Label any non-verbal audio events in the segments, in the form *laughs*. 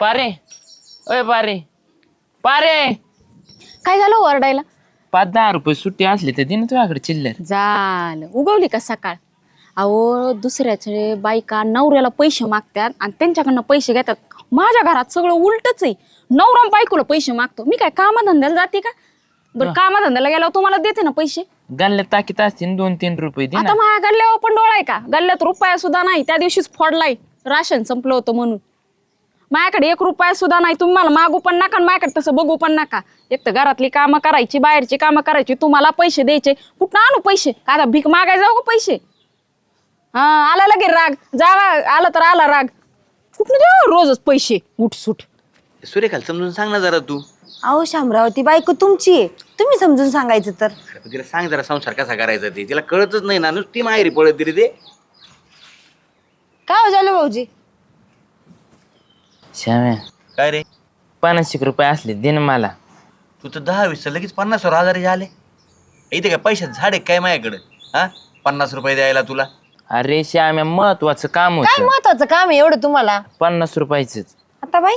पारे. अय पारे. पारे. काय झालं ओरडायला? पाच दहा रुपये सुट्टी असली तर दिन तुझ्याकडे चिल्लर. झालं. उगवली का सकाळ? अहो दुसऱ्याचे बायका नवऱ्याला पैसे मागतात आणि त्यांच्याकडनं पैसे घेतात. माझ्या घरात सगळं उलटच आहे. नवरा बायकोला पैसे मागतो. मी काय कामाधंद्याला जाते का? बरं कामाधंद्याला गेल्यावर तुम्हाला देते ना पैसे? गल्ल्यात ताकीत असतील दोन तीन रुपये दे ना. आता माझ्या गल्ल्यावर पण डोळा आहे का? गल्ल्यात रुपया सुद्धा नाही. त्या दिवशीच फोडलाय राशन संपलं होतं म्हणून. माझ्याकडे एक रुपया सुद्धा नाही. तुम्ही मला मागू पण नका आणि माझ्याकडे तसं बघू पण नका. एक तर घरातली कामं करायची बाहेरची कामं करायची तुम्हाला पैसे द्यायचे. कुठं आणू पैसे? का आता भीक मागायला जाऊ का पैसे? हा आला लगे राग. जावा आला तर आला राग. कुठं देऊ रोजच पैसे? उठसूट सूर्यकाल समजून सांग ना जरा तू. अहो शामराव ती बायको तुमची आहे. तुम्ही समजून सांगायचं तर. अरे पण तिला सांग जरा संसार कसा करायचा ते. तिला कळतच नाही ना नुसती माहेरी पळत तरी ते. काय हो झालं भाऊजी? श्याम्या. काय रे? पन्नास एक रुपये असले दे ना मला. तू तर दहा वीस लगेच पन्नास हजार आले इथे काय पैशात झाड आहे काय माझ्याकडे? हा? पन्नास रुपये द्यायला तुला. अरे श्याम्या महत्वाचं काम काय होतं. महत्वाचं काम आहे एवढं तुम्हाला? पन्नास रुपयाच आता बाई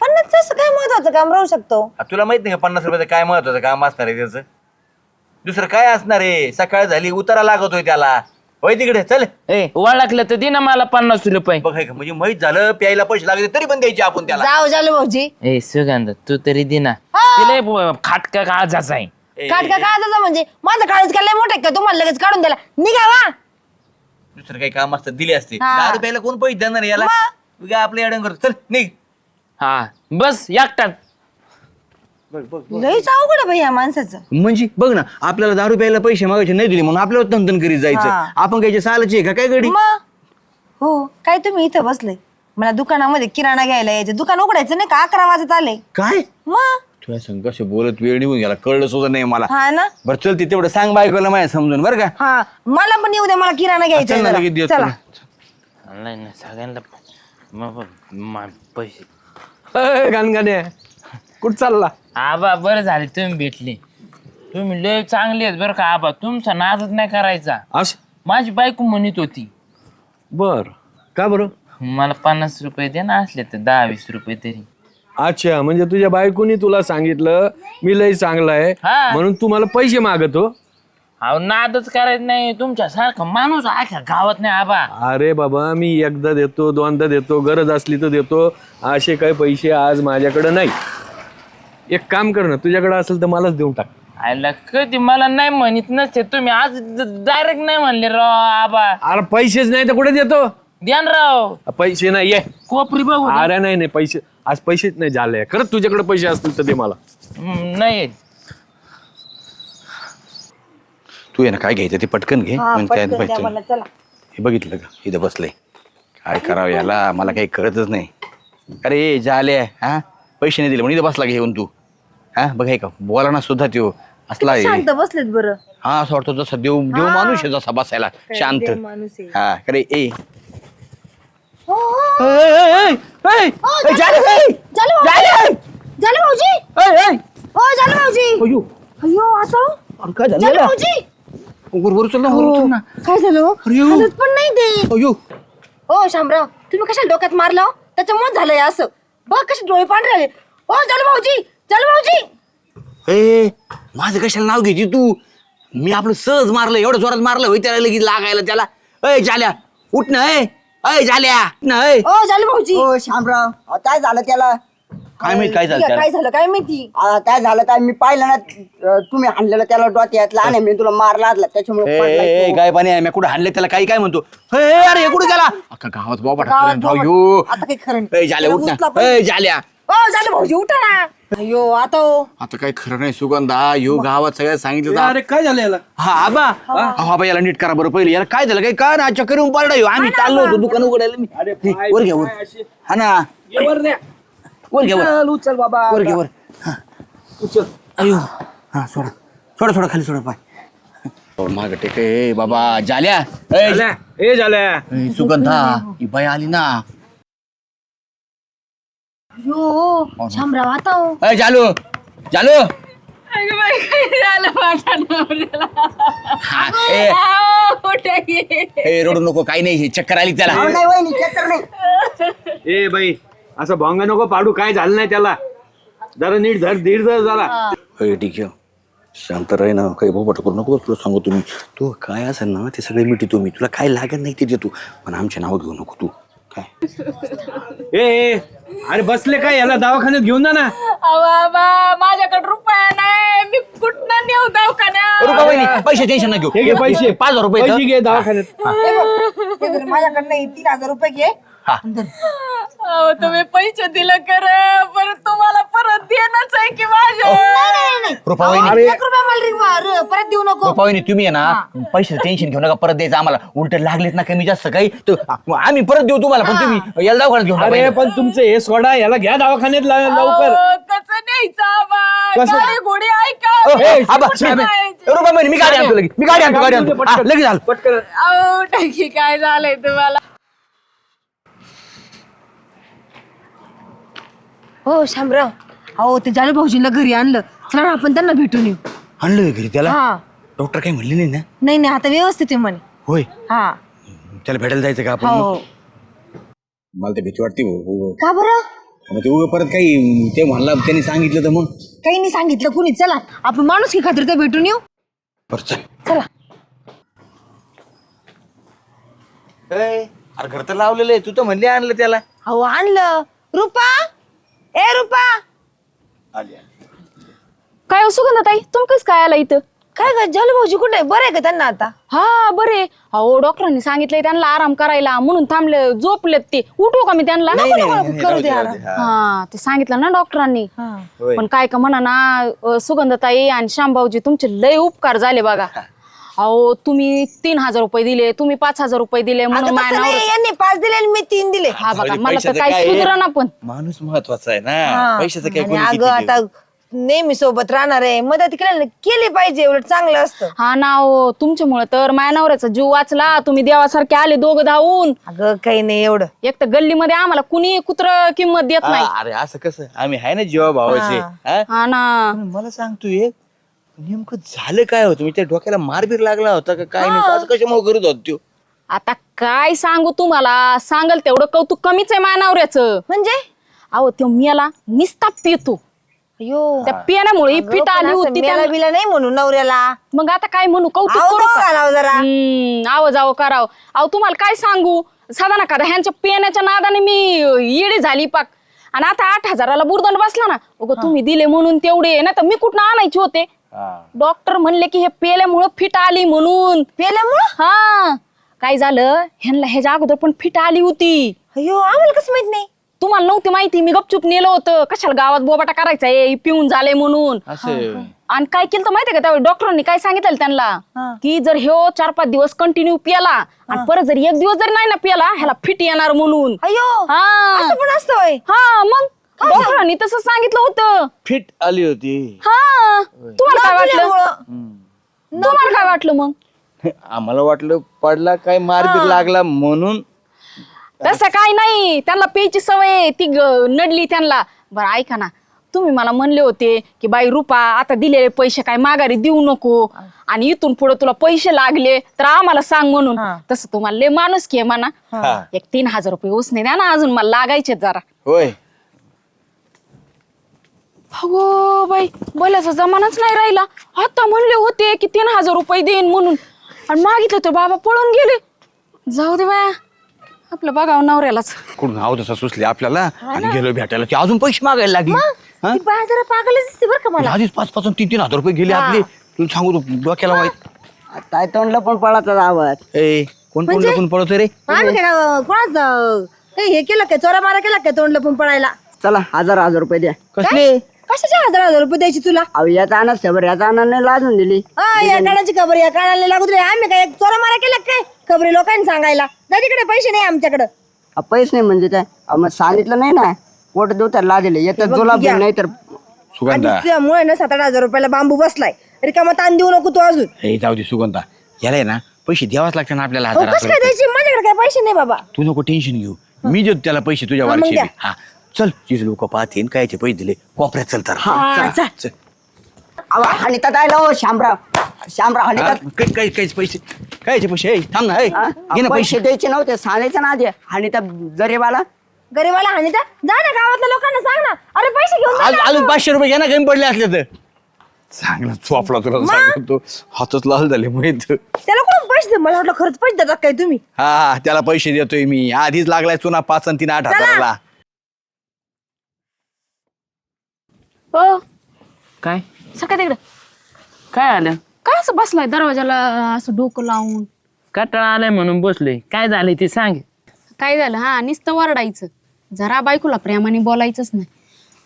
पन्नास असं काय महत्वाचं काम राहू शकतो? आ, तुला माहीत नाही का पन्नास रुपयाचं काय महत्वाचं काम असणार आहे त्याचं? दुसरं काय असणार आहे? सकाळ झाली उतारा लागतोय त्याला. होय तिकडे चल. ए ओळखलं तर दे ना मला पन्नास रुपये. बघ का म्हणजे माहीत झालं प्यायला पैसे लागले तरी पण द्यायचे आपण त्याला. जाओ झालं भाऊजी. ए सुगंध तू तरी दे ना. हा. तिला खाटका का आजाचा आहे. ए, काट का काय म्हणजे? माझं काळच काय लय मोठं का? तुम्हाला लगेच काढून द्याला निघा वा. दुसरं काही काम असतं दिले असते. हा. दहा रुपयाला कोण पैसे देणार याला? मग? अडंग करतो चल निघ. हा बस एकटाच. लईच अवघड आहे बाई या माणसाचं. म्हणजे बघ ना आपल्याला दारू प्यायला पैसे मागायचे नाही दिले म्हणून आपल्याला तंतन करीत जायचं. हा. आपण काय सालाची आहे का? काय गडी? मग? हो काय तुम्ही इथं बसले? मला दुकानामध्ये किराणा घ्यायला यायचं. दुकान उघडायचं नाही का? अकरा वाजत आले. काय? मग? तुला सांग कसे बोलत वेळ निघून गेला कळलं सुद्धा नाही मला. हा ना? बरं चल ती तेवढं सांग बायकोला माहिती समजून बरं का? हा मला पण येऊ द्या मला किराणा घ्यायचा चल ना, आहे लगेच देतो. जरा. चला. तुला. नाही ना सगळ्यांना मग पैसे. गणगणे कुठं चालला? आबा बरं झाले तुम्ही भेटले. तुम्ही लय चांगले आहेत बरं का आबा. तुमचा नादच नाही करायचा. अस? माझी बायको म्हणत होती. बर. का बरं? मला पन्नास रुपये दे ना असले तर दहा वीस रुपये तरी. अच्छा म्हणजे तुझ्या बायकोनी तुला सांगितलं मी लय चांगला आहे हा. म्हणून तू मला पैसे मागतो अहो नादच करायचं नाही तुमच्या सारखं माणूस आख्या गावात नाही आबा. अरे बाबा मी एकदा देतो दोनदा देतो गरज असली तर देतो असे काही पैसे आज माझ्याकडे नाही. एक काम कर ना तुझ्याकडे असेल तर मलाच देऊन टाक. आयला कधी मला नाही म्हणत नसते तुम्ही आज डायरेक्ट नाही म्हणले राव आबा. अरे पैसेच नाही तर कुठे देतो? द्यान राव. पैसे नाही ये. कोपरी बघू. अरे नाही नाही पैसे आज पैसेच नाही झाले. खरंच तुझ्याकडे पैसे असतील तर दे मला. हम्म, नाही. तू आहे ना काय घ्यायचं ते पटकन घे. हा, म्हणजे काय पटकन पाहिजे. द्या मला, चला. हे बघितलं का? इथं बसलंय. काय करावं याला? मला काही कळतच नाही. अरे झाले हा? पैसे नाही दिले म्हणून इथं बसला घेऊन तू? हा बघ हे का बोला ना सुद्धा त्यो असला आहे. शांत बसलेत बरं हा असं वाटतो जसा देव देव माणूस आहे जसा बसायला शांत देव माणूस आहे. हा अरे ए हो, हो. हो, झाले, झालं भाऊजी झालं. हो झालं भाऊजी अयो, अयो आता. अरे काय झालं झालं याला? भाऊजी वर वर चल ना वर. चल ना काय झालं? अरे यो. हालत पण नाही ते अयो हो शामराव तुम्ही कशाला डोक्यात मारलं? त्याच्यामुळे झालंय असं बघ कसे डोळे पांढरे झाले हो झालं भाऊजी झालं भाऊजी ए माझं कशाला नाव घ्यायची तू? मी आपलं सहज मारलं एवढं जोरात मारलं होय त्याला लगेच लागायला त्याला. अय झाल्या उठ ना ए. अय झाल्या उठ ना ए. हो झालं भाऊजी हो शामराव अहो, काय झालं त्याला? काय माहीत काय झालं त्याला? काय झालं काय माहिती? अहो, काय झालं काय मी पाहिलं ना अं, तुम्ही हाणलेलं त्याला डोक्यात लहान आहे मी तुला मार लागला त्याच्यामुळे ए, पडलाय ए, तो. काय पाणी मी कुठं हाणले त्याला काही काय म्हणतो? ए, अरे हे कुठे गेला? अख्खा गावात बाबा गावात. बाबा- अयो. आता काही खरं नाही. ए, झाल्या त्याला उठ उचला ना पण. ए, झाल्या हो झालं भाऊजी उठा ना. अयो आता हो. आता काय खरं नाही सुगंधा. यो गावात सगळ्यात सांगितलं अरे काय झालं याला? हा आबा. हा. आबा याला नीट करा बरं पहिले. याला काय झालं काय काय ना चक्कर येऊन पडला ह्यो. आम्ही चाललो होतो दुकान उघडायला. मी हे, वर घ्या वर. हा ना. वर घ्या वर. उचल बाबा. वर घ्या वर. हा. अयो. हा सोडा. सोडा सोडा खाली सोडा पाय. माग टेक. ए बाबा जाल्या. ए, झाल्या ए झाल्या ए, सुगंधा ही बाई आली ना. यो शामराव आता हो. ए जालू जालू. ए, ए रडू नको काही नाही हे चक्कर आली त्याला. अहो, नाही वहिनी चक्कर नाही. ए बाई असं भोंगा नको पाडू काय झालं नाही त्याला? जरा नीट धर धीर धर जरा. होय ठीक आहे. शांत राही ना काही बोबट करू नको तुला सांगू तुम्ही तू काय असेल ना ते सगळे मिठी तुम्ही तुला काय लागत नाही ते देतो. पण आमच्या नाव घेऊ नको तू. काय? ए ए, अरे बसले काय? याला दवाखान्यात घेऊन जा ना. बाबा माझ्याकडे रुपया नाही. मी कुठनं नेऊ दवाखान्यात? रुपा पैसे टेन्शन ना घेऊ. हे घे पैसे. पाच हजार रुपये पैसे इथं. घे दवाखान्यात. हे. माझ्याकडनं हे तीन हजार रुपये घे. हा. अहो तुम्ही पैसे दिलं कर परत तुम्हाला परत देणंच आहे की माझ्या? रुपा रि- परत देऊ नको. तुम्ही आहे ना. पैसे टेन्शन घेऊ नका परत द्यायचं आम्हाला. उलट लागलेत ना कमी जास्त काही. तर आम्ही परत देऊ तुम्हाला पण तुम्ही याला दवाखान्यात घेऊन अरे. पण तुमचं हे सोडा याला घ्या दवाखान्यात ला- लवकर. अहो, कसं न्यायचं कसं? गाडी ऐका? रुपा मी गाडी आणतो लगेच. मी गाडी आणतो गाडी आणतो. हा, लगेच आलो. पटकन. अहो टाकी काय झालंय तुम्हाला? हो शामराव. अहो ते जालू भाऊजींना घरी आणलं. चला ना आपण त्यांना भेटून येऊ. आणलं होय घरी त्याला? हा. डॉक्टर काही म्हणले नाही ना? नाही नाही आता व्यवस्थित आहे म्हणे. होय? हा. त्याला भेटायला जायचं का आपण? हो. मला तर भीती वाटते हो, हो. का बरं? मग ते उगा परत काही ते म्हणला त्यांनी सांगितलं तर मग. काही नाही सांगितलं कुणी? चला. आपण माणूस की खातिर तर भेटून येऊ. बरं चल. चला. अरे घर तर लावलेलं आहे. तू तर म्हणले आणलं त्याला. अहो आणलं. रुपा! ए रुपा! काय हो सुगंधाताई तुम्ही कसं काय आला इथं? काय ग जालू भाऊजी कुठे बरं आहे का त्यांना आता? हा बरे. अहो डॉक्टरांनी सांगितलंय त्यांना आराम करायला. म्हणून थांबले झोपलेत ते. उठू का मी त्यांना? करू द्या. हा. ते सांगितलं ना डॉक्टरांनी. होय. पण काय का म्हणा ना अ, सुगंधताई आणि श्यामभाऊजी तुमचे लय उपकार झाले बघा. अहो तुम्ही तीन हजार रुपये दिले तुम्ही पाच हजार रुपये दिले म्हणून तसं नाही, यांनी पाच दिले आणि मी तीन दिले. हा बघा म्हणजे मला तर पैशाचं काय आहे? सुधरा ना पण. माणूस महत्त्वाचा आहे ना. पैशाचं काय आणि कोणी अगं आता? नेहमी सोबत राहणार आहे. मदत केली केली पाहिजे उलट चांगलं असतं. हा ना हो तुमच्यामुळे तर माझ्या नवऱ्याचा जीव वाचला. तुम्ही देवासारखे आले दोघं धावून. अगं काही नाही एवढं. एक तर गल्लीमध्ये आम्हाला कुणी कुत्र किंमत देत नाही. अरे असं कसं? आम्ही आहे ना जीवा भावाचे. हा? हा? ना. पण मला सांगतो एक नेमकं झालं काय होतं? मी त्या डोक्याला मारबीर लागला होता का काय नाही? असं कशामुळे करत होत त्यो? आता काय सांगू तुम्हाला? सांगल तेवढं कौतुक कमीच आहे माझ्या नवऱ्याचं. म्हणजे? अहो तो मियाला निस्ता पितो. अयो त्या पियाण्यामुळे ही फिट आली होती मेला त्याला. बिला नाही म्हणून नवऱ्याला. मग आता काय म्हणू? कौतुक आव करू का? जरा. हम्म, आव जावं करावं. अहो तुम्हाला काय सांगू? साधा नका ह्यांच्या पियाण्याच्या नादाने मी येडी झाली पाक. आणि आता आठ हजाराला बुरदंड बसला ना. उगा तुम्ही दिले म्हणून तेवढे. ना तर मी कुठं आणायचे होते? डॉक्टर म्हणले की हे पेल्यामुळं फिट आली म्हणून. पेल्यामुळं? हा. काय झालं? ह्यांना ह्याच्या अगोदर पण फिट आली होती. अयो आम्हाला कसं माहीत नाही? तुम्हाला नव्हती माहिती मी गपचूप नेलं होतं. कशाला गावात बोबाटा करायचा आहे? पिऊन झाले म्हणून. असं. आणि काय केलं तर माहितीये का त्यावेळी? डॉक्टरांनी काय सांगितलं त्यांना? की जर ह्यो चार पाच दिवस कंटिन्यू पियाला आणि परत जर एक दिवस जर नाही ना पियाला ह्याला फिट येणार म्हणून. अयो हा. असं पण हा मग डॉक्टरांनी तसं सांगितलं होतं. फिट आली होती. हा. तुम्हाला काय वाटलं. तुम्हाला काय वाटलं मग? आम्हाला वाटलं पडला काय मारबीर लागला म्हणून तसं काय नाही. त्यांना प्यायची सवय आहे, ती ग- नडली त्यांना. बरं ऐका ना. तुम्ही मला म्हणले होते की बाई रुपा आता दिलेले पैसे काय माघारी देऊ नको. आणि इथून पुढे तुला पैसे लागले तर आम्हाला सांग म्हणून. तसं तुम्हाला लय माणूस की म्हणा. हा. एक तीन हजार रुपये उसने द्या ना अजून मला लागायचे जरा. होय. अगो बाई बोलायचा जमानाच नाही राहिला. आता म्हणले होते की तीन हजार रुपये देईन म्हणून. आणि मागितलं तर बाबा पळून गेले. जाऊ दे बाया. आपलं बघावं नवऱ्यालाच. कुठून? आव तसा सुचले आपल्याला? आणि गेलो भेटायला. ती अजून पैसे मागायला लागली. हा? ती बाया जरा पागलच दिसते बरं का मला. आधीच पाच पाच तीन तीन हजार रुपये गेले आपले. तुला सांगू तो डोक्याला वाईट. काय तोंडला पण पळाचा आवाज. ए कोण कोण लपून पळतो रे? आम्ही काय अं, कोणाचं? काही हे केलं काय? चोरा मारा केला काय तोंड लपून पडायला चला हजार हजार रुपये द्या. कसले? कशाच्या हजार हजार रुपये द्यायची तुला? अहो याचा आणच खबर याचा आणा नाही लाजून दिली. हा या कानाची खबर या कानाला लागू दे. आम्ही काय चोरा मारा केला काय? खबरी लोकांनी सांगायला. जा तिकडे पैसे नाही आमच्याकडे. अहो, पैसे नाही म्हणजे काय? अहो, मग सांगितलं नाही ना. पोट देऊ तर लादिले येतात जुलाब नाही तर सुगंधा. तुझ्यामुळे ना सात आठ हजार रुपयाला बांबू बसलाय. रिकामा ताण देऊ नको तू अजून. हे जाऊ दे सुगंधा. याला आहे ना पैसे द्यावाच लागते ना आपल्याला अहो, हजार कसं काय द्यायची? माझ्याकडे काय पैसे नाही बाबा. तू नको टेन्शन घेऊ. मी देतो त्याला पैसे तुझ्या हा, मग द्या. हा. चल तिथे लोक पाहतील कायचे पैसे दिले। कोपऱ्यात चल तर। हा, चल. चल. हानितात आयला हो शामराव शामराव हा, हानितात काय काय कायचे पैसे कायचे पैसे? ए, थांब ना ए, घे ना पैसे पैसे। द्यायचे नव्हते सांगायचं ना आधी हानितात गरीबाला गरीबाला हानी द्या जा ना गावातल्या लोकांना सांग ना. अरे पैसे घेऊन जा आज ना. अजून पाचशे रुपये घ्या ना कमी पडले असले तर. चांगला चोपला तुला सांगतो हातच लाल झाले माहीत त्याला कोण पैसे दे मला वाटलं खरंच पैसे देतात काय तुम्ही. हा त्याला पैसे देतोय मी. आधीच लागलाय चुना पाच आणि तीन आठ हजाराला. हो. काय? सकाळ तिकडं? काय आलं? काय असं बसलाय दरवाजाला असं डोकं लावून? कटाळा आलाय म्हणून बसलोय काय झालंय ते सांग. काय झालं? हा नुसतं वरडायचं. जरा बायकोला प्रेमाने बोलायचंच नाही.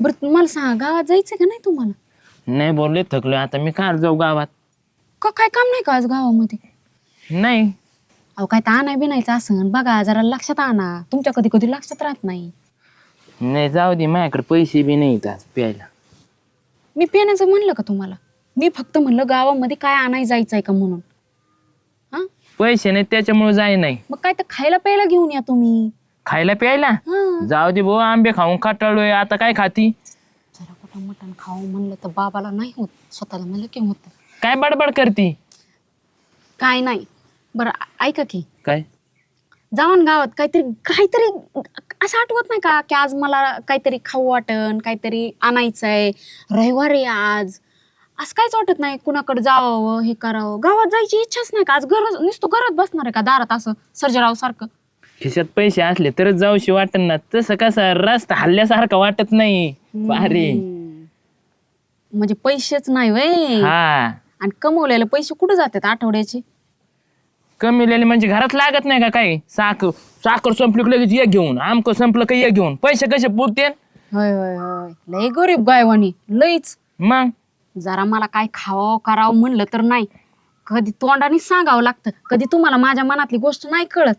बरं तुम्हाला सांगा गावात जायचं का नाही तुम्हाला? नाही बोलले थकलो आता मी काय जाऊ गावात? का काय काम नाही का आज गावामध्ये? नाही. अहो काय तर आणाय बिनायचं असं बघा जरा लक्षात आणा. तुमच्या कधी कधी लक्षात राहत नाही. नाही जाऊ दे. माझ्याकडे पैसे बी नाही आज प्यायला. मी पिण्याचं म्हणलं का तुम्हाला? मी फक्त म्हणलं गावामध्ये काय आणाय जायचंय का म्हणून? हा? पैसे नाही त्याच्यामुळे जाय नाही. मग काय तर खायला प्यायला घेऊन या तुम्ही. खायला प्यायला? हा. जाऊ दे भाऊ आंबे खाऊन कटाळलोय आता काय खाती? जरा कुठं मटण खाऊ म्हणलं तर बाबाला नाही होत स्वतःला म्हणलं की होत. काय बडबड करती? काय नाही. बरं ऐका की. काय? जाऊन गावात काहीतरी काहीतरी असं आठवत नाही का की आज मला काहीतरी खाऊ वाटन काहीतरी आणायचंय रविवार आहे आज. असं काहीच वाटत नाही कुणाकडे जावं हे करावं. गावात जायची इच्छाच नाही का? आज घर नुसतं घरात बसणार आहे का दारात असं सर्जराव सारखं? खिशात पैसे असले तरच जाऊशी वाटत ना. तसं कसं रस्ता हल्ल्यासारखं वाटत नाही. भारी. म्हणजे पैसेच नाही वय. हा. आणि कमवलेले पैसे कुठे जातात आठवड्याचे? कमीलेले म्हणजे घरात लागत नाही का काही? साखर साखर संपली की लगेच ये घेऊन आमकं संपलं का ये घेऊन. पैसे कसे पुरते? होय होय होय. लय गरीब गायवानी. लईच मग? जरा मला काय खावं करावं म्हणलं तर नाही. कधी तोंडाने सांगावं लागतं. कधी तुम्हाला माझ्या मनातली गोष्ट नाही कळत.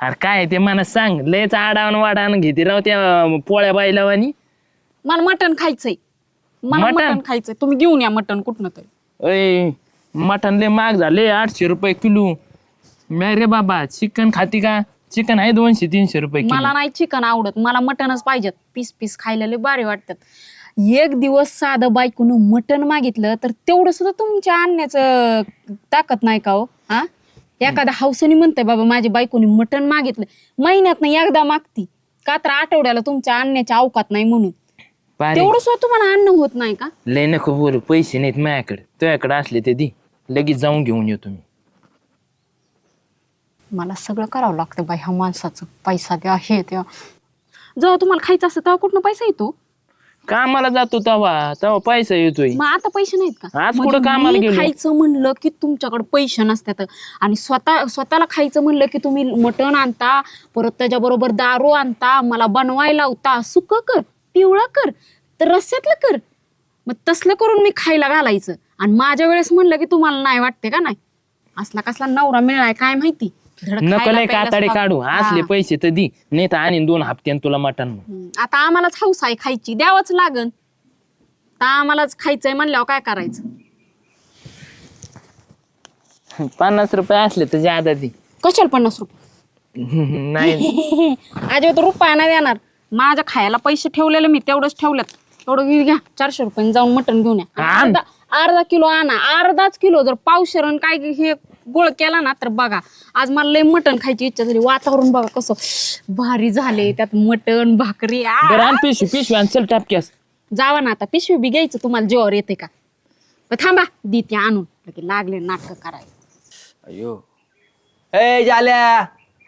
अरे काय ते मला सांग. लयच आडावण वाडावण घेते राव त्या अं, पोळ्या बायलावानी. मला मटण खायचंय. मला मटण? मटण खायचंय. तुम्ही घेऊन या मटण कुठनं तरी. अय मटण लय महाग झाले आठशे रुपये किलो. नाही रे बाबा चिकन खाती का? चिकन आहे दोनशे तीनशे रुपये मला नाही चिकन आवडत. मला मटणच पाहिजेत. पीस पीस खायला लय भारी वाटतात. एक दिवस साधं बायकोनं मटण मागितलं तर तेवढं सुद्धा तुमच्या आणण्याचं ताकद नाही का हो? हा? एखाद्या हौसनी म्हणतंय बाबा माझ्या बायकोनी मटण मागितलं. महिन्यात नाही एकदा मागती. का तर आठवड्याला तुमच्या आणण्याच्या अवकात नाही म्हणून. पारे. तेवढं सुद्धा तुम्हाला अन्न होत नाही का? लय नको बोलू पैसे नाहीत माझ्याकडे. तुझ्याकडे असले ते दे. लगेच जाऊन घेऊन येतो मी मला सगळं करावं लागतं बाई ह्या माणसाचं पैसा द्या हे द्या. जेव्हा तुम्हाला खायचं असतं तेव्हा कुठनं पैसा येतो? कामाला जातो तवा तवा पैसा येतोय. मग आता पैसे नाहीत का? आज म्हणजे कुठं कामाला मी गेलो? खायचं म्हणलं की तुमच्याकडे पैसे नसतात. आणि स्वतः स्वतःला खायचं म्हणलं की तुम्ही मटण आणता परत त्याच्याबरोबर दारू आणता मला बनवायला लावता सुक कर पिवळं कर तर रस्स्यातलं कर. मग तसलं करून मी खायला घालायचं. आणि माझ्या वेळेस म्हणलं की तुम्हाला नाही वाटते का नाही? असला कसला नवरा मिळाय काय माहिती? धड नको खायला लय प्यायला काताडे काढू. असले. पैसे तर दी. नाही तर आणि दोन हप्त्यान तुला मटण हम्म. आता आम्हालाच हौस आहे खायची. द्यावंच लागन. तर आम्हालाच खायचंय म्हणल्यावर काय करायचं? पन्नास रुपये असले तर ज्यादा दी. कशाला पन्नास रुपये? *laughs* नाही. *laughs* अजिबात रुपया नाही देणार. माझ्या खायला पैसे ठेवलेले मी तेवढंच ठेवलेत. तेवढं घे- घ्या. चारशे रुपये जाऊन मटण घेऊन या. आण. अर्धा अर्धा किलो आणा. अर्धाच किलो. जर पावशरण काय हे गोळ केला ना तर बघा. आज मला लय मटण खायची इच्छा झाली. वातावरण बघा कसं भारी झाले त्यात मटण भाकरी आ. पिशवी पिशवी आण चल टापक्यास जावा ना आता. पिशवी बी घ्यायचं तुम्हाला जेवावर येते का? पण थांबा. देते आणून. लगे लागले नाटक करायला. अयो. ए जाल्या.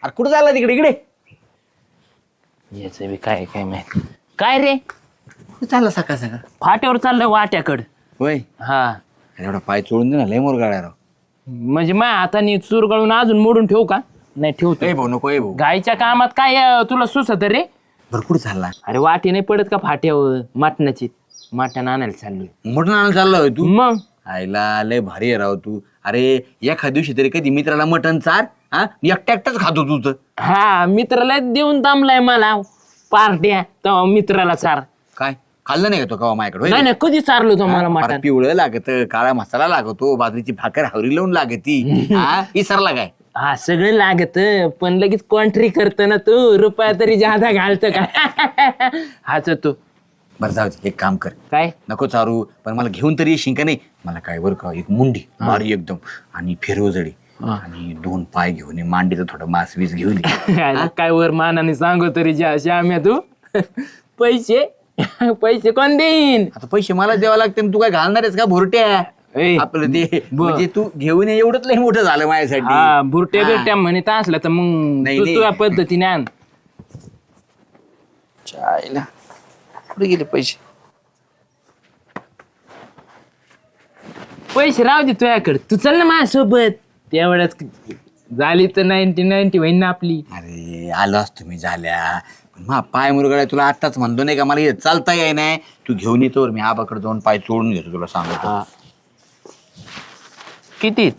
अरे कुठं चालला तिकडे? इकडे. याच बी काय काय माहीत. काय रे? चालला सकाळ सकाळ. फाट्यावर चाललंय वाट्याकड. होय? हा. अरे एवढा पाय चोळून दे ना लय मोर गाड्या राव. म्हणजे माझ्या हाताने चूर गळून अजून मोडून ठेवू का? नाही ठेवतो. ए भाऊ नको ए भाऊ. गायच्या कामात काय अं, तुला सुचत रे? कुठं चालला अरे वाटी नाही पडत का फाट्यावर? मटणाची. मटण आणायला चाललोय. मोठं आणायला चालला होय तू? मग? आईला लय भारी आहे राव तू. अरे एखाद्या दिवशी तरी कधी मित्राला मटण चार हा? एकटा एकटाच खातो तू तर हा मित्राला देऊन दमलाय मला. पार्ट्या तेव्हा मित्राला चार. काय? खाल्लं नाही का तो कवा माझ्याकडे? नाही? नाही कधी चारलो तो मला फार मटण. पिवळं लागत काळा मसाला लागतो बाजरीची भाकर हावरी लावून लागती. *laughs* हा विसरला काय? हा सगळं लागत पण लगेच कॉन्ट्री करत ना तू रुपया तरी जादा घालत का? *laughs* हाच तो. बरं जाऊ दे, एक काम कर. काय? नको चारू पण मला घेऊन तरी येशील का नाही? मला काय बरं का एक मुंडी भारी एकदम आणि फिरवजडी आणि दोन पाय घेऊन ये, मांडीचं थोडं मास वीस घेऊन ये. *laughs* काय वर मानाने सांगू तरी ज्या श्याम्या तू? पैसे? *laughs* पैसे कोण देईन? आता पैसे मला द्यावं लागते तू काय घालणार आहेस का भुरट्या? ए, आपलं ते ब- म्हणजे तू घेऊन ये एवढंच लय मोठं झालं माझ्यासाठी. हा बुरट्या बिरट्या म्हणत असलं तर मग नाही, तू नाही. तुझ्या पद्धतीने आण. चायला कुठे गेले पैसे? पैसे राहू दे तुझ्याकडे. तू चल ना माझ्यासोबत. तेवढ्याच झाली तर नाईन्टी नाईन्टी होईन ना आपली. अरे आलो असतो मी झाल्या. मा पाय मुरगळा तुला आत्ताच म्हणतो नाही का मला इथं चालता येई नाही. तू घेऊन येतो मी आबाकडे जाऊन पाय चोळून घेतो तुला सांगतो. किती?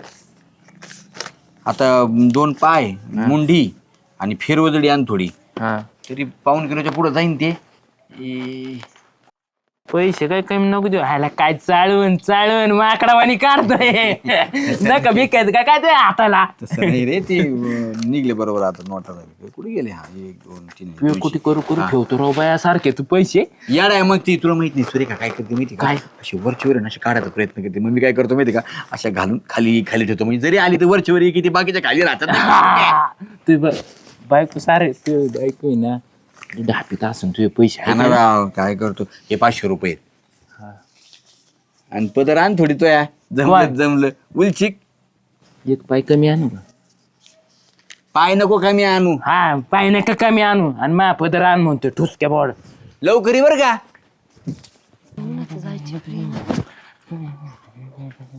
आता दोन पाय मुंडी आणि फिरवजडी आण थोडी. हा. तरी पाऊन किलोच्या पुढे जाईन ते. ए, पैसे काय कमी नको देऊ. ह्याला काय चाळवून चाळवून माकडावानी काढतोय. *laughs* नका भिकायचं काय काय ते हाताला? तसं नाही रे ते अं, निघले बरोबर आता नोटा झाले कुठे गेले हा? एक दोन तीन तू कुठे करू करू ठेवतो राव बाया सारखे तू पैसे. याड आहे मग ती तुला माहीत नाही सुरेखा काय करते माहिती का? काय? अशी वरचीवर आहे ना अशी काढायचा प्रयत्न करते. मग मी काय करतो माहिती का? अशा घालून खाली खाली ठेवतो. म्हणजे जरी आली तर वरचीवर किती बाकीच्या खाली राहतात. *laughs* तू ब- बायको सारे तू बायको आहे ना. ढापीत असून तुझे पैसे हा ना? राव, काय करतो? हे पाचशे रुपये आणि पदर आण थोडी तो या. जमलं जमलं. उलचिक. एक पाय कमी आणू का? पाय नको कमी आणू. हा पाय नका कमी आणू. आणि मा पदर आण म्हणतो ठुसक्या बॉड लवकरी बर का?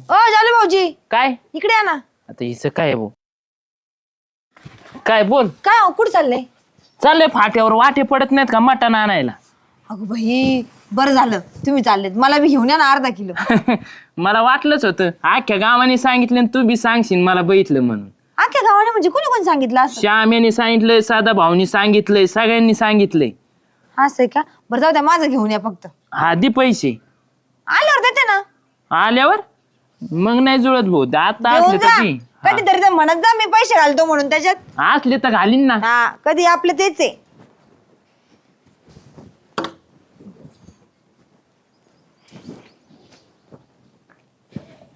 ओ जालू भाऊजी. काय? इकडे या ना. आता हिचं काय आहे भाऊ? काय बोल. काय हो, कुठं चाललंय? चाललंय फाट्यावर वाटे पडत नाहीत का मटण आणायला? अगो भाई बरं झालं. तुम्ही चाललेत. मला बी घेऊन या ना अर्धा किलो. *laughs* मला वाटलंच होतं. अख्ख्या गावाने सांगितलं आणि तू बी सांगशील मला बघितलं म्हणून. अख्ख्या गावाने म्हणजे कोणी कोणी सांगितलं असं? श्याम यांनी सांगितलंय साधा भाऊनी सांगितलंय सगळ्यांनी सांगितलंय. असं आहे का? बरं जाऊ द्या माझं घेऊन या फक्त. हा दे पैसे. आल्यावर देते ना. आल्यावर? मग नाही जुळत भाऊ. आता असले जा तर दे. कधीतरी तर म्हणत जा मी पैसे घालतो म्हणून त्याच्यात. असले तर घालीन ना. हा कधी आपलं तेच आहे.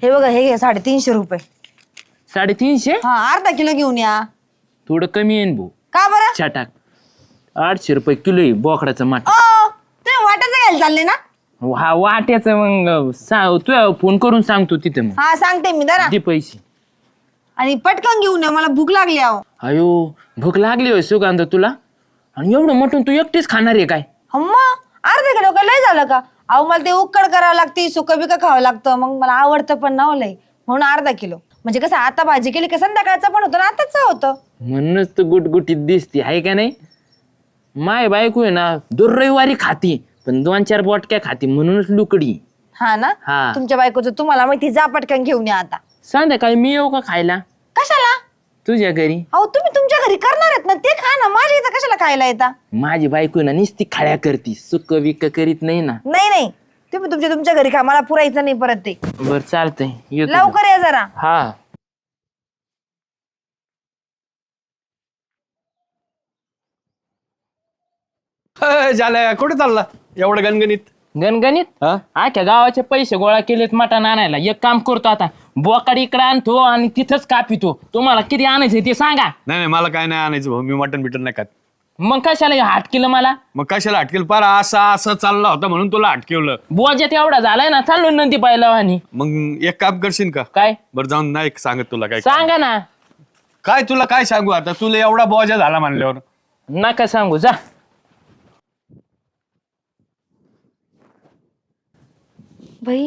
हे बघा हे घ्या साडेतीनशे रुपये. साडेतीनशे? हा अर्धा किलो घेऊन या. थोडं कमी येईन भाऊ. का बरं? छटाक आठशे रुपये किलो आहे बोकडाचं माठ. ओ तुम्ही वाटायचं घ्यायला चालले ना? हा वाट्याचं मग सा- तू फोन करून सांगतो तिथे मग. हा सांगते मी जरा दे पैसे. आणि पटकन घेऊन या मला भूक लागली आहो अयो भूक लागली होय सुगंध तुला? आणि एवढं मटण तू एकटीच खाणार आहे काय? अम्मा अर्धा किलो का लय झालं का? अहो मला ते उकड करावं लागते सुकं बिकं खावं लागतं. मग मला आवडतं पण ना लय. म्हणून अर्धा किलो. म्हणजे कसं आता भाजी केली का संध्याकाळचं पण होतं ना आताच होतं. म्हणूनच तू गुटगुटीत दिसते आहे का नाही? माय बायको आहे ना दर रविवारी खाती पण दोन चार बोटक्या खाती म्हणूनच लुकडी. हा ना? हा. तुमच्या बायकोचं तुम्हाला माहिती जा पटकन घेऊन या आता. संध्याकाळी मी येऊ का खायला? कशाला? तुझ्या घरी. अहो तुम्ही तुमच्या घरी करणार आहेत ना ते खा ना. माझ्या इथं कशाला खायला येता? माझी बायको ना नुसती खाळ्या करती. सुक विक करीत नाही ना. नाही नाही. तुम्ही तुमच्या तुमच्या घरी खा. मला पुरायचं नाही परत ते. बर चालतंय. येतो लवकर या जरा. हा. झालं. कुठे चालला? एवढं गणगणित. गणगणित? हा? आख्या गावाचे पैसे गोळा केलेत मटण आणायला. एक काम करतो आता बोकाड इकडे आणतो आणि तिथंच कापितो. तुम्हाला किती आणायचं ते सांगा. नाही नाही मला काय नाही आणायचं भाऊ. मी मटन बिटन नाही खात. मग कशाला हाट केलं मला? मग कशाला अटकेल पार असा असं चालला होता म्हणून तुला अटकेवलं बोजात एवढा झालाय ना चाललो नंदी पाहिला आणि मग एक काम करशील का? काय? बरं जाऊन नाही सांगत तुला काय सांगा ना. काय तुला काय सांगू आता? तुला एवढा बोजा झाला म्हणल्यावर. नका सांगू जा. बाई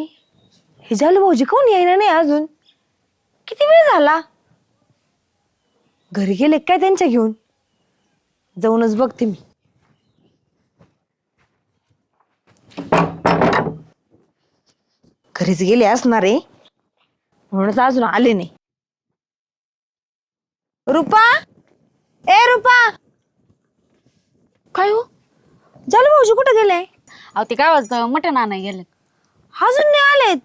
हे झालं भाऊजी कोण येईना नाही अजून? किती वेळ झाला? घरी गेले काय त्यांच्या घेऊन? जाऊनच बघते मी. घरीच गेले असणार आहे. म्हणूनच अजून आले नाही. रुपा? ए रुपा! काय हो? झालं भाऊजी कुठे गेले अहो ते काय वाजतं? मटण आणाय गेले अजून नाही आलेत.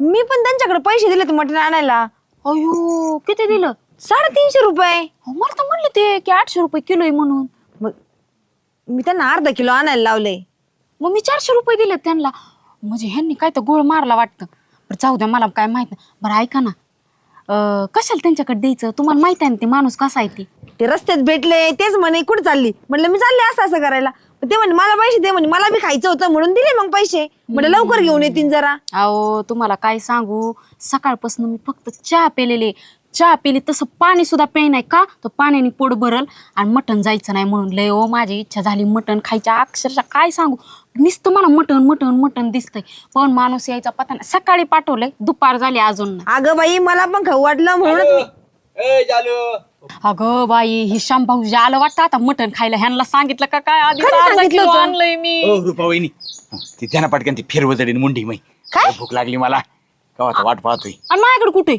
मी पण त्यांच्याकडे पैसे दिलेत मटण आणायला. अयो किती दिलं? साडेतीनशे रुपये. अहो, मला तर म्हणले ते की आठशे रुपये किलो आहे म्हणून. मग मी त्यांना अर्धा किलो आणायला लावले. मग मी चारशे रुपये दिले त्यांना. म्हणजे ह्यांनी काय तर गोळ मारला वाटतं. बरं जाऊ द्या मला काय माहीत नाही. बरं ऐका ना. अं, कशाला त्यांच्याकडे द्यायचं? तुम्हाला माहीत आहे ना ते माणूस कसा आहे ते? ते रस्त्यात भेटले तेच म्हणे कुठे चालली? म्हटलं मी चालले असं असं करायला. ते म्हणे मला पैसे दे म्हणे मला बी खायचं होतं म्हणून दिले मग पैसे. म्हटलं लवकर घेऊन येतील जरा. अहो तुम्हाला काय सांगू? सकाळपासून मी फक्त चहा पेलेले. चहा पेली तसं पाणी सुद्धा पे नाही का? तर पाण्याने पोट भरल आणि मटण जायचं नाही म्हणून लय ओ माझी इच्छा झाली मटण खायच्या अक्षरशः काय सांगू? नुसतं मला मटण मटण मटण दिसतंय. पण माणूस यायचा पता नाही. सकाळी पाठवलंय दुपार झाली अजून नाही. अगं बाई मला पण खाऊ वाटलं म्हणूनच मी अगं बाई ही भाऊ आलं वाटतं आता मटण खायला. ह्यांना सांगितलं का काय? आधी कधी अर्धा सांगितलं किलो होतं? आणलंय मी. ओ रुपा वहिनी ती त्यांना पटकन ती फिरवजडीन मुंडी मै काय? भूक लागली मला. कवाचा वाट पाहतोय. आणि माझ्याकडे कुठे?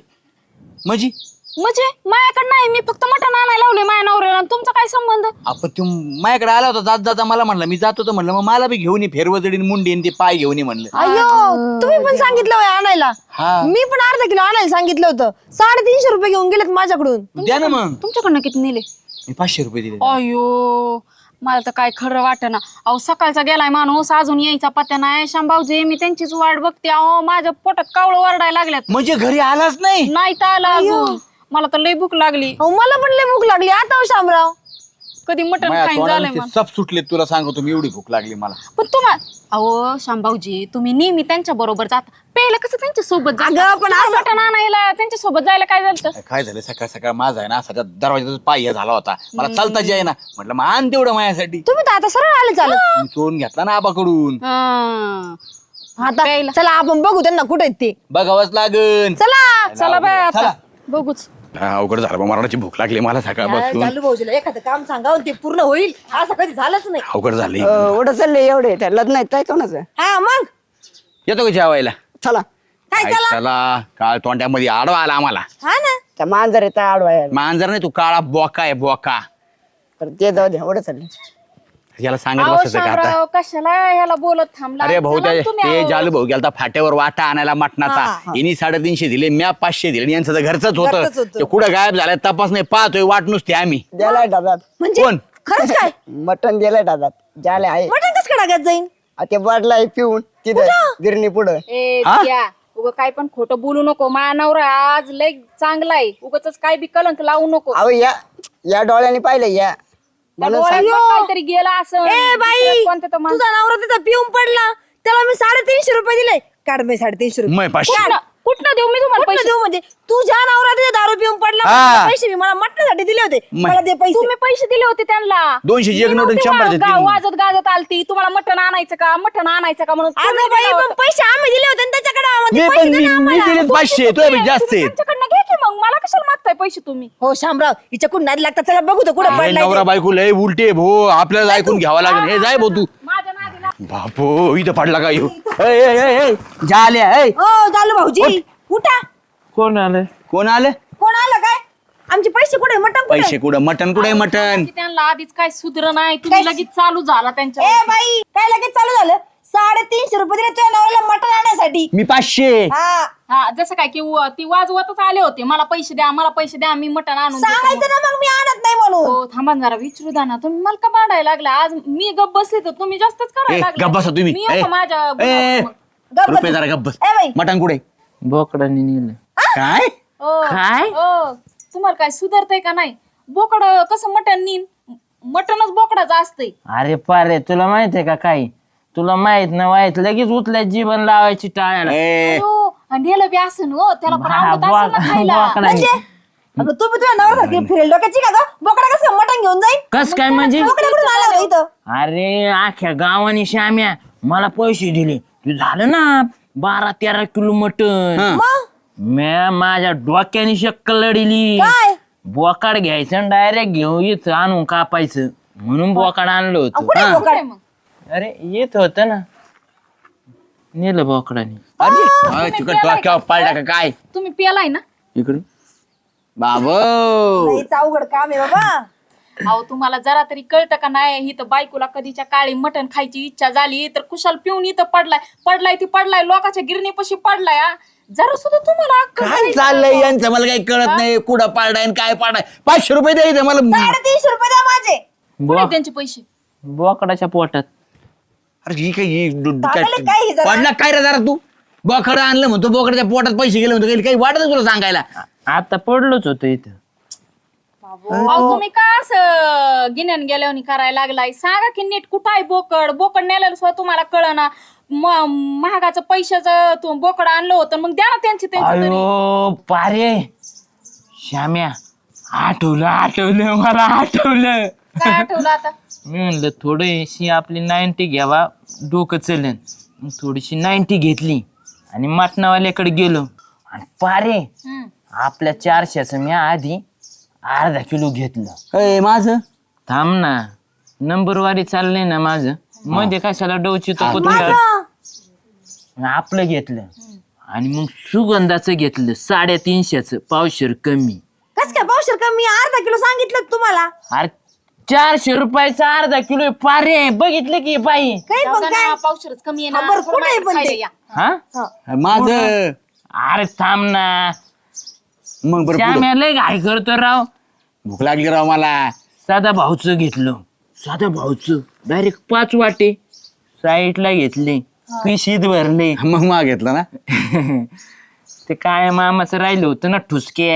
म्हणजे म्हणजे माझ्याकडे नाही मी फक्त मटण आणायला लावले माझ्या नवऱ्याला. आणि तुमचा काय संबंध? आपण तू माझ्याकडे आला होता जात जाता मला म्हणलं मी जात होतो म्हणलं मग मला बी घेऊन ये फेरवजडीन मुंडी आणि ते पाय घेऊन ये म्हणलं. अयो तुम्ही पण सांगितलं होय आणायला. हा. मी पण अर्धा किलो आणायला सांगितलं होतं. साडेतीनशे रुपये घेऊन गेलेत माझ्याकडून. द्या ना मग. तुमच्याकडनं किती नेले? मी पाचशे रुपये दिले. अयो मला तर काय खरं वाटना. अहो सकाळचा गेलाय माणूस अजून यायचा पत्या नाही. शांभाऊजी मी त्यांचीच वाट बघते. अहो माझ्या पोटात कावळं वरडायला लागल्यात. म्हणजे घरी आलाच नाही? नाही तर आला अजून. मला तर लई भूक लागली. अहो मला पण लय भूक लागली. आता हो शामराव. कधी मटण माझ्या खाईन झालंय मला सप सुटले तुला सांगतो मी एवढी भूक लागली मला. पण तुम्हा अहो शांभाऊजी तुम्ही नेहमी त्यांच्या बरोबर जाता पहिलं कसं त्यांच्यासोबत अगं, पण असं- मटण आणायला त्यांच्यासोबत जायला काय झालं काय झालं? सकाळ सकाळ माझा आहे ना असा दरवाजाचा पाय झाला होता. मला चालता जे आहे ना म्हटलं मग आण तेवढं माझ्यासाठी. तुम्ही तर आता सरळ आले चालत. मी चोरून घेतला ना आबाकडून. आता चला आपण बघू त्यांना कुठे आहेत ते. बघावंच लागन. चला. चला बाय आता. बघूच. हा, अवघड झालं बा, मरणाची भूक लागली मला सकाळपासून. चालू भाऊजीला एखादं काम सांगा ते पूर्ण होईल. असं कधी झालंच नाही. अवघड झाले एवढं चालले एवढे त्या लग्न आहेत काय कोणाचं हा मग? येतो का जेवायला? चला. काय काय चला? काळ तोंड्यामध्ये आडवा आला आम्हाला. हा ना. त्या मांजर येतात आडवायला मांजर नाही तू काळा बोका आहे बोका. तर ते जाऊ द्या एवढं चालले याला सांगत अहो बसायचं का आता? शामराव कशाला ह्याला बोलत थांबला? अरे भाऊ चला त्या तुम्ही ते अहो. जालू भाऊ गेलता फाट्यावर वाटा आणायला मटणाचा. हिनी साडेतीनशे दिले म्या पाचशे दिले आणि यांचं तर घरचंच घरचंच होतं. होतं. ते कुठं गायब झालं तपास नाही पाहतोय वाट नुसती आम्ही. द्यालाय डब्यात. म्हणजे कोण? खरंच काय? *laughs* मटण दिलंय डब्यात. ज्याला आहे. मटण कसं काय जाईन? आ, ते वाढलाय पिऊन तिथं गिरणी पुढं. ए हा? उग काय पण खोटं बोलू नको. माझा नवरा आज लय चांगला आहे. उगाच काय बी कलंक लावू नको. अहो या या डोळ्याने पाहिलं या. त्या म्हणून डोळ्यात सांग- पण काहीतरी गेला असं. ए बाई कोणतं तर माणूस- तुझा नवरा तिथं पिऊन पडला. त्याला मी साडेतीनशे रुपये दिले. काढ बाई साडेतीनशे रुपये. मै पाचशे. कुठनं- कुठनं देऊ मी तुम्हाला कुठनं पैसे? देऊ म्हणजे? तुझ्या नवरा तिथे दारू पिऊन पडला. हा. मला पैसे मी मला मटणासाठी दिले होते. मै. मला दे पैसे. तुम्ही पैसे दिले होते त्यांना. दोनशेची एक मी नोट आणि नव्हती शंभरची वा- तीन. वाजत गाजत आलती. तुम्हाला मटण आणायचं का? मटण आणायचं का म्हणून तुम्ही अगं बाई दिलं पण होतं. पैसे आम्ही दिले होते ना त्याच्याकडे मी पण पैसे दे मी ना मी आम्हाला. दिले पाचशे. तो जास्त आहेत मग मला कशाला मागताय पैसे तुम्ही? हो शामराव हिच्याकडून नादी लागतात. चला बघू तो कुठं पडलाय नवरा ते. बायको लय उलटे भो. आपल्याला ऐकून घ्यावं लागेल. हे जाय भाऊ तू. माझ्या बापो इथं पडला का येऊ झाल्या हो चालू भाऊजी उठा. कोण आलं? कोण आलं? कोण आलं काय? आमचे पैसे कुठे मटण कुठे पैसे कुठं? मटन कुठे मटन की त्यांना आधीच काय सुधर नाही. तुम्ही लगेच चालू झाला त्यांच्या ए बाई काय लगेच चालू झालं? साडेतीनशे रुपये दिले तुझ्या नवऱ्याला मटण आणण्यासाठी. मी पाचशे. हा. हा जसं काय की व- ती वाजवतच आले होते. मला पैसे द्या मला पैसे द्या मी मटण आणून देतो सांगायचं. ना मग मी आणत नाही म्हणून. हो थांबा ना जरा विचारू द्या ना. तुम्ही मला का भांडायला लागला? आज मी गप बसले तर तुम्ही जास्तच ए करायला लागले. गप्प बसा तुम्ही. मी माझ्या ए, बुडावर मग? गप्प रुपये बस. जरा गप्प ए बाई. मटन कुठे? बोकडाने नेलं. काय? ओ, काय? ओ, तुम्हाला काय सुधारतंय का नाही? बोकड कसं मटण नीन मटणच बोकडाचं असतंय. अरे पारे तुला माहीत आहे का काही? तुला माहीत नाही माहीत लगेच उचल्या जीवन लावायची टाळ्याला. ए. हो, आणि बी असं हो त्याला पण आवडत असेल ना बोक- खायला. बोकडाने. म्हणजे? अगं तुम्ही तुझ्या नवऱ्यासारखी फिरेल डोक्याची का ग. बोकडा कसं मटण घेऊन जाईल कस काय म्हणजे? बोकडा कुठून आला होता इथं? अरे आख्या गावाने श्याम्या मला पैसे दिले. तू झालं ना बारा तेरा किलो मटन मग? म्या माझ्या डोक्याने शक्कल लढिली. काय? बोकाड घ्यायचं डायरेक्ट घेऊन इथं आणून कापायचं. म्हणून बोकाड आणलं होतं. कुठे. बोकड? काय मग? अरे येत होत ना. नेलं बोकडाने. अरे तिकडं डोक्यावर पाडला का काय? तुम्ही पेलाय ना? इकडे. बाबो. लईच अवघड काम आहे बाबा. अहो तुम्हाला जरा तरी कळतं का नाही? ही तर बायकोला कधीच्या काळी मटण खायची इच्छा झाली तर कुशाल पिऊन इथं पडलाय. पडलाय ती पडलाय लोकांच्या गिरणीपाशी पडलाय हा. जरा सुद्धा तुम्हाला अक्कल काय नाही. चाललंय यांचं? मला काही कळत नाही. कुठं पाडाय आणि काय पाडाय पाचशे रुपये द्यायचं मला साडेतीनशे रुपये द्या माझे. कुठे त्यांचे पैसे? बोकडाच्या पोटात. अरे ही काय ही डु- डु- काय- पागल आहे काय ही जरा? पडला काय रे जरा तू? बोकड आणलं म्हणतो बोकडाच्या पोटात पैसे गेले म्हणतो काही- काही वाटत तुला सांगायला. आता पडलोच होतो इथं. अहो तुम्ही का असं गिन्यान गेल्यावर करायला लागलाय? सांगा की नीट कुठं आहे बोकड? बोकड नेलेलं सुद्धा तुम्हाला कळना. म- महागाचं पैशाचं तू बोकड आणलं होतं मग द्या ना त्यांची त्यांची तरी. अयो पारे. श्याम्या आठवलं आठवलं मला आठवलं. काय आठवलं आता? मी म्हणलं थोडीशी आपली नाईन्टी घ्यावा डोकं चलन. मग थोडीशी नाईन्टी घेतली आणि मटणावाल्याकडे गेलो. आणि पारे हम्म. आपल्या चारशेचं मी आधी अर्धा किलो घेतलं. अय माझं? थांब ना. नंबरवारी चाललंय ना माझं. मध्ये कशाला डोची तो आपलं घेतलं. आणि मग सुगंधाचं घेतलं साडेतीनशेचं पावशेर कमी. कस काय पावशेर का मी अर्धा किलो सांगितलं तुम्हाला? अरे चारशे रुपयाचा अर्धा किलो आहे. पारे बघितलं की बाई. जाऊ द्या काय? पावशेरच कमी आहे हा, ना बरं, थोडं कुठे आहे पण खायला ते? या. हा? माझं अरे थांब ना. मग बरं पुढं. श्याम्या लय घाई करतो राव. भूक लागली राव मला? साधा भाऊचं घेतलं. साधा भाऊचं. डायरेक्ट पाच वाटे. साईडला घेतले. पिशीत भरले. मग मा घेतलं ना? *laughs* ते काळ्या मामाचं राहिलं होतं ना ठुसके.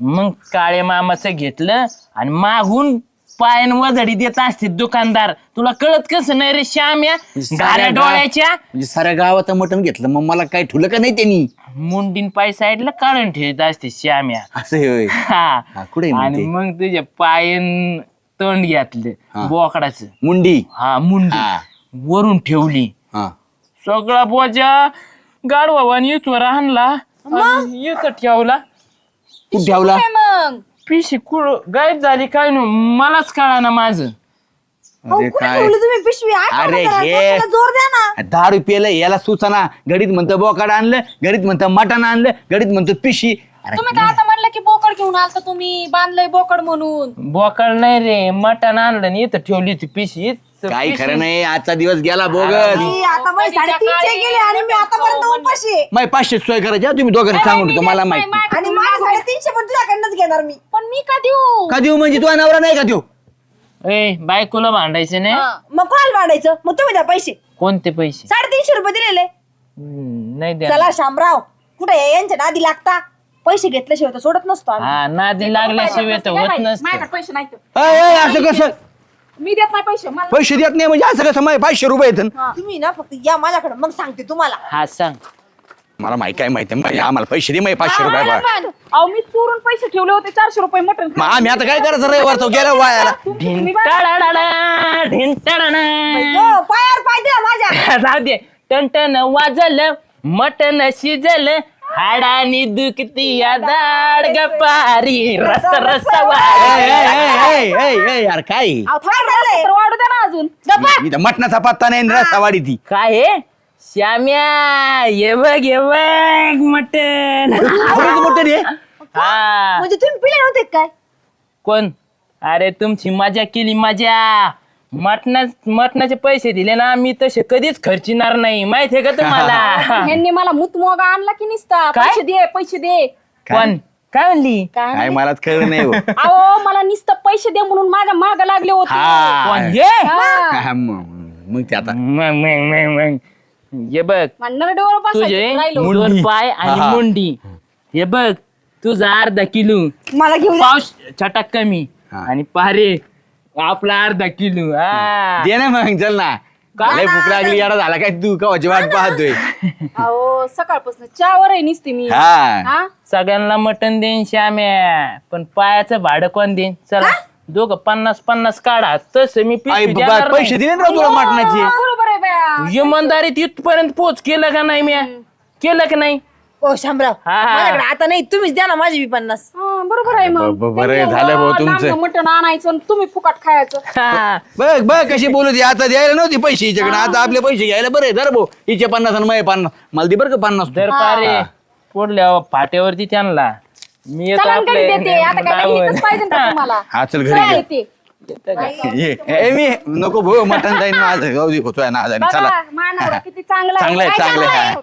मग काळ्या मामाचं घेतलं आणि मागून पायन वजडी देत असते दुकानदार. तुला कळत कसं नाही रे श्याम्या? घाऱ्या डोळ्याच्या? म्हणजे साऱ्या गावाचं मटण घेतलं मग मला काय ठुलं का नाही त्यांनी? मुंडीन पाय साईडला काढून ठेवत असते श्याम्या. असं हे होय. हा. हा, कुठे आहे आणि? मग तुझ्या पायन तोंड घेतलं बोकडाचं. मुंडी? हा मुंडी. वरून ठेवली. हा. सगळा बोजा गाडवाने इथवर आणला आणि इथं ठेवला. कुठं ठेवला? काय मग? पिशी कुळ गायब झाली काय नो मलाच कळा ना माझं अरे काय? ठेवली तुम्ही पिशवी? आठवण अरे करा, हे त्याला जोर द्या ना. दहा रुपयाला याला सुचना. घडीत म्हणतं बोकाड आणलं घडीत म्हणतं मटण आणलं घडीत म्हणतं पिशी. अरे तुम्ही काय आता म्हणलं की बोकड घेऊन आलता तुम्ही? बांधलंय बोकड म्हणून. बोकड नाही रे मटण आणलं आणि इथं ठेवली ती पिशी. काही खरं नाही आजचा दिवस गेला बोगस. मी आता माझे साडेतीनशे गेले आणि मी आतापर्यंत उपाशी आहे. माय पाचशे सोय करायची तुम्ही दोघांनी सांगून ठेवतो मला माहिती. आणि माझे साडेतीनशे पण तुझ्याकडनंच घेणार मी. पण मी का देऊ? का देऊ म्हणजे तू नवरा नाही का देऊ? ए बायकोला भांडायचं नाही? मग कोणाला वाढायचं मग तुम्ही द्या पैसे. कोणते पैसे? साडेतीनशे रुपये दिलेले. हम्म, नाही द्या चला शामराव कुठे आहे? यांच्या नादी लागता. पैसे घेतल्याशिवाय तर सोडत नसतो आम्ही. हा नादी लागल्याशिवाय तर होत नसतं. माझ्याकडे पैसे नाही. अय, अय, असं कसं? मी देत नाही पैसे मला पैसे देत नाही म्हणजे असं कसं? माझे पाचशे रुपये येतं तुम्ही ना फक्त या माझ्याकडे मग सांगते तुम्हाला. हा सांग. मला माहिती काय माहिती माहिती आम्हाला पैसे दे पाचशे रुपये अहो मी चोरून पैसे ठेवले होते चारशे रुपये मटन मग आम्ही आता काय करायचं रविवार तो गेला वायाला? ढिंटाडाडा, ढिंटाडाडा. हो, पायावर पाय द्या माझ्या. *laughs* जाऊ दे. टन वाजलं मटन शिजलं हाडानी दुखती या दाड गपारी रस रस यार काय? अहो, थोडं रस्सा तर वाढू द्या ना अजून. गप्पा. इथं मटणाचा पत्ता नाही आणि रस्सावाडी ती काय आहे? श्याम्या ये बघ ये बघ मटन मोठं रे हा? म्हणजे तुम्ही पिले नव्हते काय? कोण? अरे तुमची मजा केली मजा. मटणा मटणाचे पैसे दिले ना मी तसे कधीच खर्चिणार नाही. माहितीये का तुम्हाला? *laughs* ह्यांनी मला मुतमोगा आणला की निसता. काय? पैसे दे पैसे दे. कोण? काय म्हणली? काय मलाच कळलं नाही हो. *laughs* अहो मला निसतं पैसे दे म्हणून माझ्या माग लागले होते. हा. कोण? हे? हा. हा, मग मग ते आता. मग मग मग मग ये बघ मला नरडेवर तुझे बसायचं राहिलो मुंडी. दोन पाय आणि हा, हा. मुंडी. हे बघ तुझा अर्धा किलो मला घेऊन. पाऊस छटाक कमी. हा. आणि पारे आपला अर्धा किलो हा. दे ना मग चल ना. लय भूक लागली याडा झाला काय तू? कवाची वाट पाहतोय? अहो सकाळपासून चहावर आहे निसते मी. हा. हा? सगळ्यांना मटण देईन श्याम्या. पण पायाचं भाडं कोण देईन? चला दोघं पन्नास पन्नास काढा. तसं मी आई पिशवी बाबा देणार पैसे नाही. दिले ना तुला मटणाचे? हा, बरोबर आहे बया. इमानदारीत इथपर्यंत पोच केलं का नाही म्या? केलं का नाही? ओ शामराव हा, हा. माझ्याकडे आता नाही तुम्हीच द्या ना माझे बी पन्नास हा, बरोबर आहे मग ब- बरं झालं भाऊ तुमचं. मटण आणायचं आणि तुम्ही फुकट खायचं हा. बघ बघ कशी बोलत आहे. आता द्यायला नव्हती पैसे हिच्याकडे आता आपले पैसे घ्यायला बरे धर भाऊ हिचे पन्नास आणि माझे पन्नास मला दे बरं का पन्नास तू. जर पारे पुढल्या फाट्यावरती त्यांना मी येतो चलन कधी देते आता काय आपल्या इथंच पाहिजे का तुम्हाला हा चल घरी चला घे. येते. ये ए, मी नको भाऊ मटण जाईन दे होतोय ना चला बघा मानवरा किती चांगला चांगलं आहे, काय चांगलं आहे, हा. आहे?